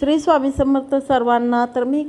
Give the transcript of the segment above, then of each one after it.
श्री स्वामी समर्थ सर्वांना तर मी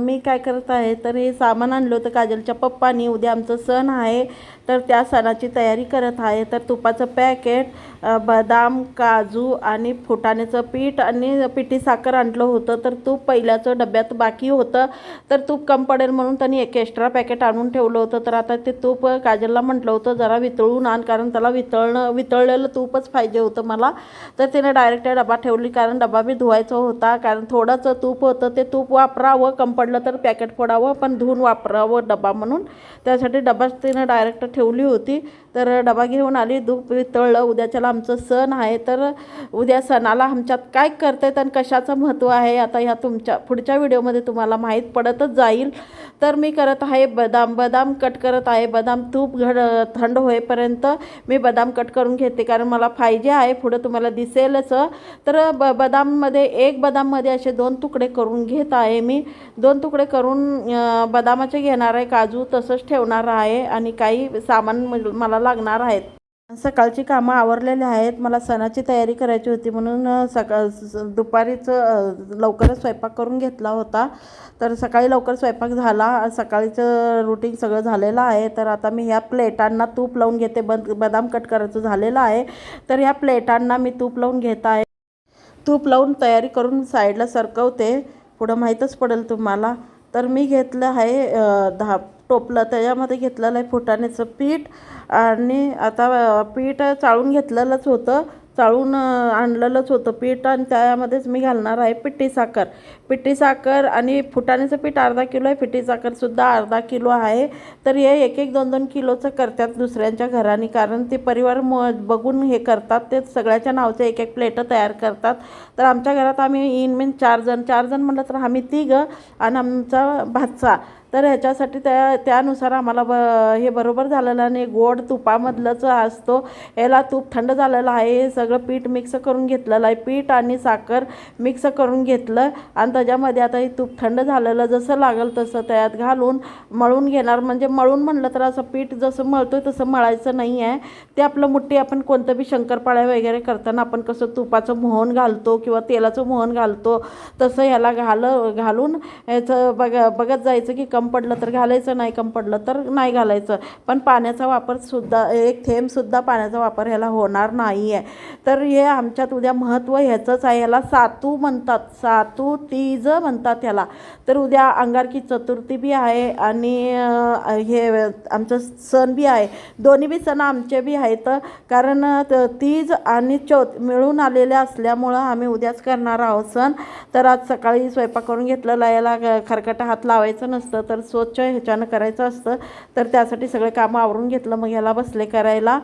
मी काय करत आहे तर हे सामान आणलं होतं काजलच्या पप्पानी. उद्या आमचं सण आहे तर त्या सणाची तयारी करत आहे. तर तुपाचं पॅकेट बदाम काजू आणि फुटाण्याचं पीठ आणि पिठी साखर आणलं होतं तर तूप पहिल्याचं डब्यात बाकी होतं. तर तूप कम पडेल म्हणून त्यांनी एक एक्स्ट्रा पॅकेट आणून ठेवलं होतं. तर आता ते तूप काजलला म्हटलं होतं जरा वितळून आण कारण त्याला वितळणं वितळलेलं तूपच पाहिजे होतं मला. तर तिने डायरेक्ट डबा ठेवली कारण डबा बी धुवायचा होता कारण थोडंसं तूप होतं. ते तूप वापरावं कम पडलं तर पॅकेट फोडावं पण धुवून वापरावं डबा म्हणून. त्यासाठी डबा तिनं डायरेक्ट ठेवली होती. तर डबा घेऊन आली धूप वितळलं उद्याच्याला आमचं सण आहे तर उद्या सणाला आमच्यात काय करतात आणि कशाचं महत्त्व आहे आता ह्या तुमच्या पुढच्या व्हिडिओमध्ये तुम्हाला माहीत पडतच जाईल. तर मी करत आहे बदाम बदाम कट करत आहे बदाम तूप घड थंड होईपर्यंत मी बदाम कट करून घेते कारण मला पाहिजे आहे पुढं तुम्हाला दिसेलच. तर ब बदाममध्ये एक बदाममध्ये असे दोन तुकडे करून घेत आहे मी. दोन तुकडे करून बदामाचे घेणार आहे काजू तसंच ठेवणार आहे आणि काही सामान मला लागणार आहेत. सकाळची कामं आवरलेली आहेत. मला सणाची तयारी करायची होती म्हणून सकाळ स- दुपारीच लवकरच स्वयंपाक करून घेतला होता. तर सकाळी लवकर स्वयंपाक झाला. सकाळीचं रुटीन सगळं झालेलं आहे. तर आता मी ह्या प्लेटांना तूप लावून घेते. बद बदाम कट करायचं झालेलं आहे. तर ह्या प्लेटांना मी तूप लावून घेत आहे. तूप लावून तयारी करून साईडला सरकवते. पुढं माहीतच पडेल तुम्हाला. तर मी घेतलं आहे दहा टोपलं. त्याच्यामध्ये घेतलेलं आहे फुटाण्याचं पीठ आणि आता पीठ चाळून घेतलेलंच होतं. चाळून आणलेलंच होतं पीठ आणि त्यामध्येच मी घालणार आहे पिठी साखर. पिठी साखर आणि फुटाण्याचं पीठ अर्धा किलो आहे. पिठी साखरसुद्धा अर्धा किलो आहे. तर हे एक एक दोन दोन किलोचं करतात दुसऱ्यांच्या घराने कारण ते परिवार म बघून हे करतात. ते सगळ्याच्या नावचे एक एक प्लेटं तयार करतात. तर आमच्या घरात आम्ही इन मीन चार जण चार जण म्हटलं तर आम्ही तिघं आणि आमचा भातसा तर ह्याच्यासाठी त्या त्यानुसार आम्हाला ब हे बरोबर झालेलं आणि गोड तुपामधलंच असतो. याला तूप थंड झालेलं आहे हे सगळं पीठ मिक्स करून घेतलेलं आहे. पीठ आणि साखर मिक्स करून घेतलं आणि त्याच्यामध्ये आता हे तूप थंड झालेलं जसं लागेल तसं त्यात घालून मळून घेणार. म्हणजे मळून म्हणलं तर असं पीठ जसं मळतोय तसं मळायचं नाही आहे. ते आपलं मुठ्ठी आपण कोणतं बी शंकरपाळ्या वगैरे करताना आपण कसं तुपाचं मोहन घालतो किंवा तेलाचं मोहन घालतो तसं ह्याला घाल घालून ह्याचं बघ बघत जायचं की कम पडलं तर घालायचं नाही कम पडलं तर नाही घालायचं. पण पाण्याचा वापर सुद्धा एक थेंबसुद्धा पाण्याचा वापर ह्याला होणार नाही आहे तर हे आमच्यात उद्या महत्त्व ह्याचंच आहे. ह्याला सातू म्हणतात. सातू तीज म्हणतात ह्याला. तर उद्या अंगारकी चतुर्थी बी आहे आणि हे आमचं सण बी आहे. दोन्ही बी सण आमचे बी आहेत. कारण त- तीज आणि चौथ मिळून आलेले असल्यामुळं आम्ही उद्याच करणार आहोत सण. तर आज सकाळी स्वयंपाक करून घेतलेला याला खरकटा हात लावायचं नसतं. तर स्वच्छ ह्याच्यानं करायचं असतं. तर त्यासाठी सगळे कामं आवरून घेतलं. मग ह्याला बसले करायला.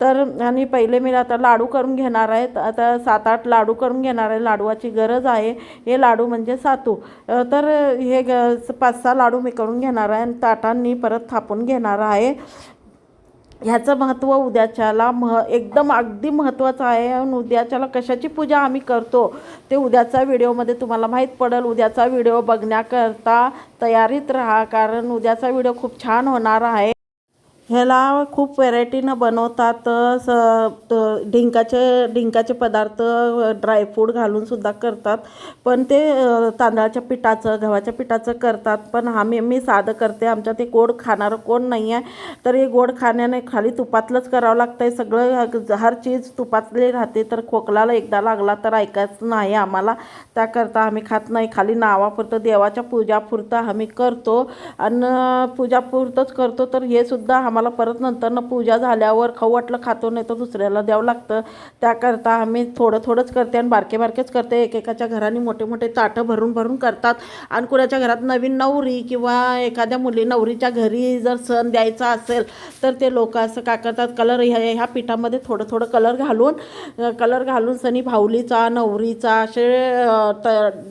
तर आणि पहिले मी आता लाडू करून घेणार आहेत आता सात आठ लाडू करून घेणार आहे. लाडूची गरज आहे. हे लाडू म्हणजे सातू. तर हे ग पाच सहा लाडू मी करून घेणार आहे. आणि ताटांनी परत थापून घेणार आहे. ह्याचं महत्त्व उद्याच्याला मह एकदम अगदी महत्त्वाचं आहे आणि उद्याच्याला कशाची पूजा आम्ही करतो ते उद्याचा व्हिडिओमध्ये तुम्हाला माहीत पडेल. उद्याचा व्हिडिओ बघण्याकरता तयारीत राहा कारण उद्याचा व्हिडिओ खूप छान होणार आहे. ह्याला खूप व्हेरायटीनं बनवतात. स त- डिंकाचे डिंकाचे पदार्थ ड्रायफ्रूट घालूनसुद्धा करतात. पण ते तांदळाच्या पिठाचं गव्हाच्या पिठाचं करतात. पण आम्ही मी साधं करते. आमच्या ते गोड खाणारं कोण नाही आहे तर हे गोड खाण्याने खाली तुपातलंच करावं लागतं आहे सगळं हर चीज तुपातली राहते. तर खोकलाला एकदा लागला तर ऐकायचं नाही आम्हाला. त्याकरता आम्ही खात नाही. खाली नावापुरतं देवाच्या पूजापुरतं आम्ही करतो. आणि पूजापुरतंच करतो. तर हे सुद्धा आम्हाला परत नंतरनं पूजा झाल्यावर खाऊ वाटलं खातो नाही तर दुसऱ्याला द्यावं लागतं. त्याकरता आम्ही थोडं थोडंच करते आणि बारके बारकेच करते. एकेकाच्या घराने मोठे मोठे ताटं भरून भरून करतात. आणि कुणाच्या घरात नवीन नवरी किंवा एखाद्या मुली नवरीच्या घरी जर सण द्यायचा असेल तर ते लोक असं काय करतात कलर ह्या ह्या पिठामध्ये थोडं थोडं कलर घालून कलर घालून सनी भावलीचा नवरीचा असे त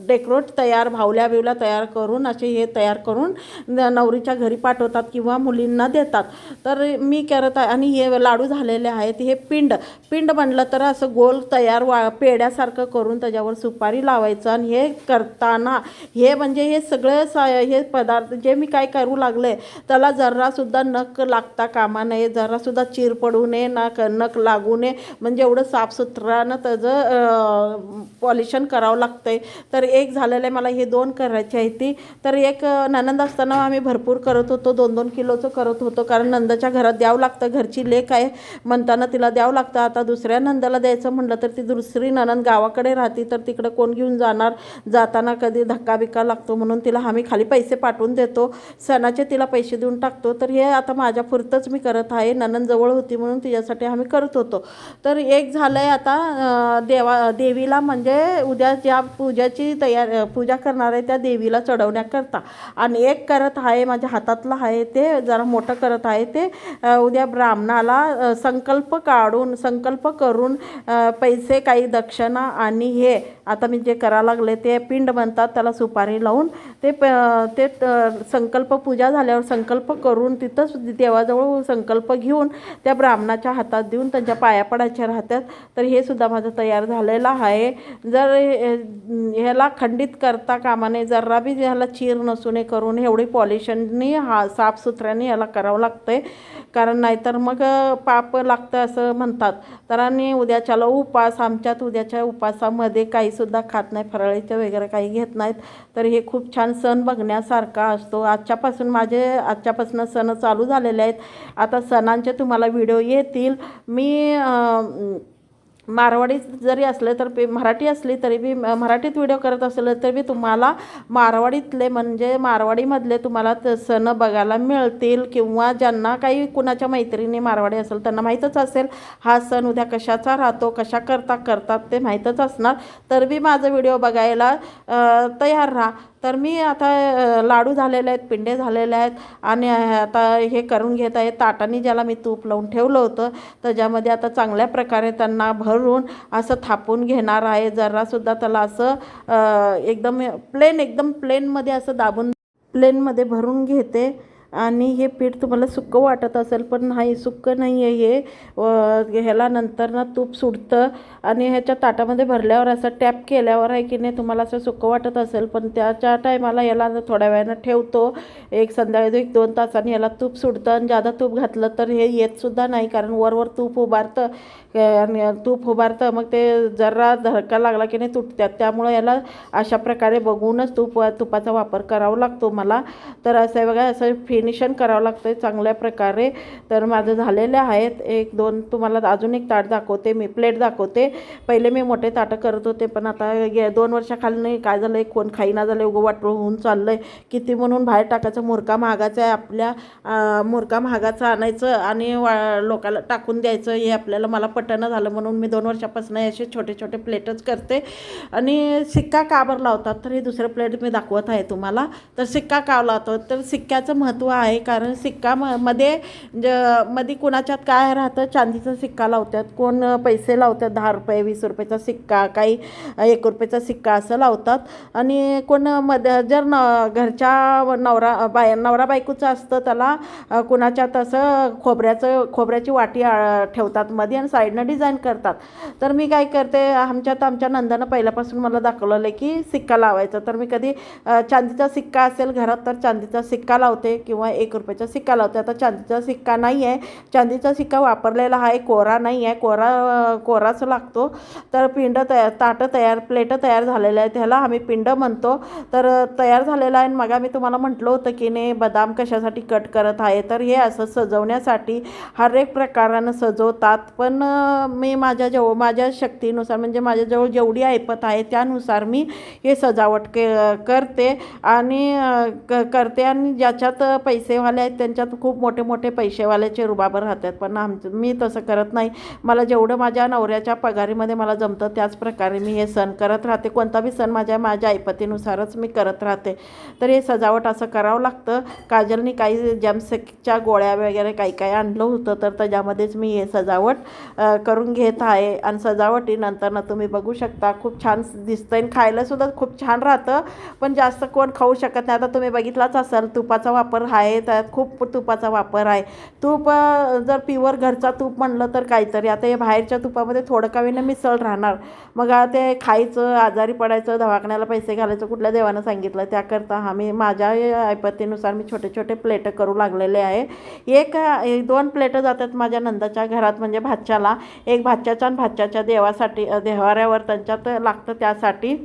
डेकोरेट तयार भावल्या बिवल्या तयार करून असे हे तयार करून नवरीच्या घरी पाठवतात किंवा मुलींना देतात. तर मी करत आहे. आणि हे लाडू झालेले आहेत. हे पिंड पिंड म्हणलं तर असं गोल तयार वा पेड्यासारखं करून त्याच्यावर सुपारी लावायचं आणि हे करताना हे म्हणजे हे सगळं सा हे पदार्थ जे मी काय करू लागले त्याला जरासुद्धा नख लागता कामा नये जरासुद्धा चीर पडू नये ना नख लागू नये. म्हणजे एवढं साफसुथरानं त्याचं पॉलिशन करावं लागतं आहे तर एक झालेलं आहे मला हे दोन करायची आहे ती. तर एक ननंद असताना आम्ही भरपूर करत होतो. दोन दोन किलोचं करत होतो. कारण नंदाच्या घरात द्यावं लागतं. घरची लेक आहे. म्हणताना तिला द्यावं लागतं. आता दुसऱ्या नंदाला द्यायचं म्हणलं तर ती दुसरी ननंद गावाकडे राहते तर तिकडं कोण घेऊन जाणार? जाताना कधी धक्का बिक्का लागतो म्हणून तिला आम्ही खाली पैसे पाठवून देतो. सणाचे तिला पैसे देऊन टाकतो. तर हे आता माझ्या पुरतंच मी करत आहे. ननंद जवळ होती म्हणून तिच्यासाठी आम्ही करत होतो. तर एक झालं आहे आता देवा देवीला म्हणजे उद्या ज्या पूजाची तयार पूजा करणार आहे त्या देवीला चढवण्याकरता. आणि एक करत आहे माझ्या हातातलं आहे ते जरा मोठं करत आहे. ते उद्या ब्राह्मणाला संकल्प काढून संकल्प करून पैसे काही दक्षिणा आणि हे आता मी जे करा लागले ते पिंड म्हणतात त्याला सुपारी लावून ते प ते संकल्प पूजा झाल्यावर संकल्प करून तिथंच देवाजवळ संकल्प घेऊन त्या ब्राह्मणाच्या हातात देऊन त्यांच्या पाया पडायच्या राहतात. तर हे सुद्धा माझं तयार झालेलं आहे. जर ह्याला खंडित करता कामा नये जरा बी ह्याला चीर नसून करून एवढी पॉलिशननी हा साफसुथऱ्याने ह्याला करावं कारण नाहीतर मग पाप लागतं असं म्हणतात. तर आणि उद्याच्याला उपास आमच्यात उद्याच्या उपासामध्ये काहीसुद्धा खात नाही फराळीचं वगैरे काही घेत नाहीत. तर हे खूप छान सण बघण्यासारखा असतो. आजच्यापासून माझे आजच्यापासून सण चालू झालेले आहेत. आता सणांचे तुम्हाला व्हिडिओ येतील. मी मारवाडी जरी असले तर बी मराठी असली तरी बी मराठीत व्हिडिओ करत असलं तरी बी तुम्हाला मारवाडीतले म्हणजे मारवाडीमधले तुम्हाला त- सण बघायला मिळतील किंवा ज्यांना काही कुणाच्या मैत्रिणी मारवाडी असेल त्यांना माहीतच असेल हा सण उद्या कशाचा राहतो कशा करता करतात ते माहीतच असणार. तर बी माझं व्हिडिओ बघायला तयार राहा. तर मी आता लाडू झालेले आहेत पिंडे झालेले आहेत आणि आता हे करून घेत आहे. ताटाने ज्याला मी तूप लावून ठेवलं होतं त्याच्यामध्ये आता चांगल्या प्रकारे त्यांना भरून असं थापून घेणार आहे. जरासुद्धा त्याला असं एकदम प्लेन एकदम प्लेनमध्ये असं दाबून प्लेनमध्ये भरून घेते. आणि हे पीठ तुम्हाला सुक्कं वाटत असेल पण नाही सुक्कं नाही आहे हे. व ह्याला नंतर ना तूप सुटतं आणि ह्याच्या ताटामध्ये भरल्यावर असं टॅप केल्यावर आहे की नाही तुम्हाला असं सुक्कं वाटत असेल पण त्याच्या टायमाला याला थोड्या वेळानं ठेवतो. एक संध्याकाळी एक दोन तासांनी याला तूप सुटतं आणि जादा तूप घातलं तर हे येतसुद्धा नाही कारण वरवर तूप उभारतं. आणि तूप उभारतं मग ते जरा धडका लागला की नाही तुटतात त्यामुळं याला अशा प्रकारे बघूनच तूप तुपाचा वापर करावा लागतो मला. तर असं बघा असं फिनिशन करावं लागतं चांगल्या प्रकारे. तर माझं झालेले आहेत. एक दोन तुम्हाला अजून एक ताट दाखवते. मी प्लेट दाखवते. पहिले मी मोठे ताटं करत होते पण आता गे दोन वर्षाखाली नाही. काय झालं आहे कोण खाईना झालं उगं वाटलं होऊन चाललं आहे किती म्हणून बाहेर टाकायचं? मुरका महागाचा आहे आपल्या मुरका महागाचं आणायचं आणि वा लोकाला टाकून द्यायचं. हे आपल्याला मला पटणं झालं म्हणून मी दोन वर्षापासून असे छोटे छोटे प्लेटच करते. आणि सिक्का का बरं लावतात? तर हे दुसरं प्लेट मी दाखवत आहे तुम्हाला. तर सिक्का का लावतो तर सिक्क्याचं महत्त्व आहे. कारण सिक्का म मध्ये ज मध्ये कुणाच्यात काय राहतं चांदीचा सिक्का लावतात. कोण पैसे लावतात दहा रुपये वीस रुपयाचा सिक्का काही एक रुपयाचा सिक्का असं लावतात. आणि कोणमध्ये जर न घरच्या नवरा बाय नवरा बायकोचं असतं त्याला अ, कुणाच्यात असं खोबऱ्याचं खोबऱ्याची वाटी ठेवतात मध्ये आणि साईडनं डिझाईन करतात. तर मी काय करते आमच्यात आमच्या नंदानं पहिल्यापासून मला दाखवलेलं आहे की सिक्का लावायचा. तर मी कधी चांदीचा सिक्का असेल घरात तर चांदीचा सिक्का लावते किंवा किंवा एक रुपयाचा सिक्का लावते आता चांदीचा सिक्का नाही आहे चांदीचा सिक्का वापरलेला हा एक कोरा नाही आहे कोरा कोराच लागतो. तर पिंड तयार ताटं तयार प्लेटं तयार झालेलं आहे ह्याला आम्ही पिंड म्हणतो. तर तयार झालेलं आहे. आणि मग मी तुम्हाला म्हटलं होतं की नाही बदाम कशासाठी कट करत आहे? तर हे असं सजवण्यासाठी हर एक प्रकारानं सजवतात. पण मी माझ्या जेव माझ्या शक्तीनुसार म्हणजे माझ्याजवळ जेवढी ऐपत आहे त्यानुसार मी हे सजावट के करते. आणि क करते. आणि ज्याच्यात पैसेवाले आहेत त्यांच्यात खूप मोठे मोठे पैसेवाल्याचे रुबाबर राहतात. पण आमचं मी तसं करत नाही. मला जेवढं माझ्या नवऱ्याच्या पगारीमध्ये मला जमतं त्याच प्रकारे मी हे सण करत राहते. कोणता बी सण माझ्या माझ्या ऐपतीनुसारच मी करत राहते. तर हे सजावट असं करावं लागतं. काजलनी काही जमसेकच्या गोळ्या वगैरे काही काही आणलं होतं तर त्याच्यामध्येच मी हे सजावट करून घेत आहे. आणि सजावटीनंतर ना तुम्ही बघू शकता खूप छान दिसतं आणि खायलासुद्धा खूप छान राहतं. पण जास्त कोण खाऊ शकत नाही. आता तुम्ही बघितलाच असाल तुपाचा वापर हा आहे त्यात खूप तुपाचा वापर आहे. तूप जर प्युअर घरचा तूप म्हणलं तर काहीतरी. आता हे बाहेरच्या तुपामध्ये थोडं का होईना मिसळ राहणार. मग ते खायचं आजारी पडायचं दवाखान्याला पैसे घालायचं कुठल्या देवानं सांगितलं त्याकरता आम्ही माझ्या ऐपतीनुसार मी छोटे छोटे प्लेटं करू लागलेले आहे. एक दोन प्लेटं जातात माझ्या नंदाच्या घरात म्हणजे भाच्याला. एक भाच्याच्या आणि भाच्याच्या देवासाठी देवाऱ्यावर त्यांच्यात लागतं त्यासाठी.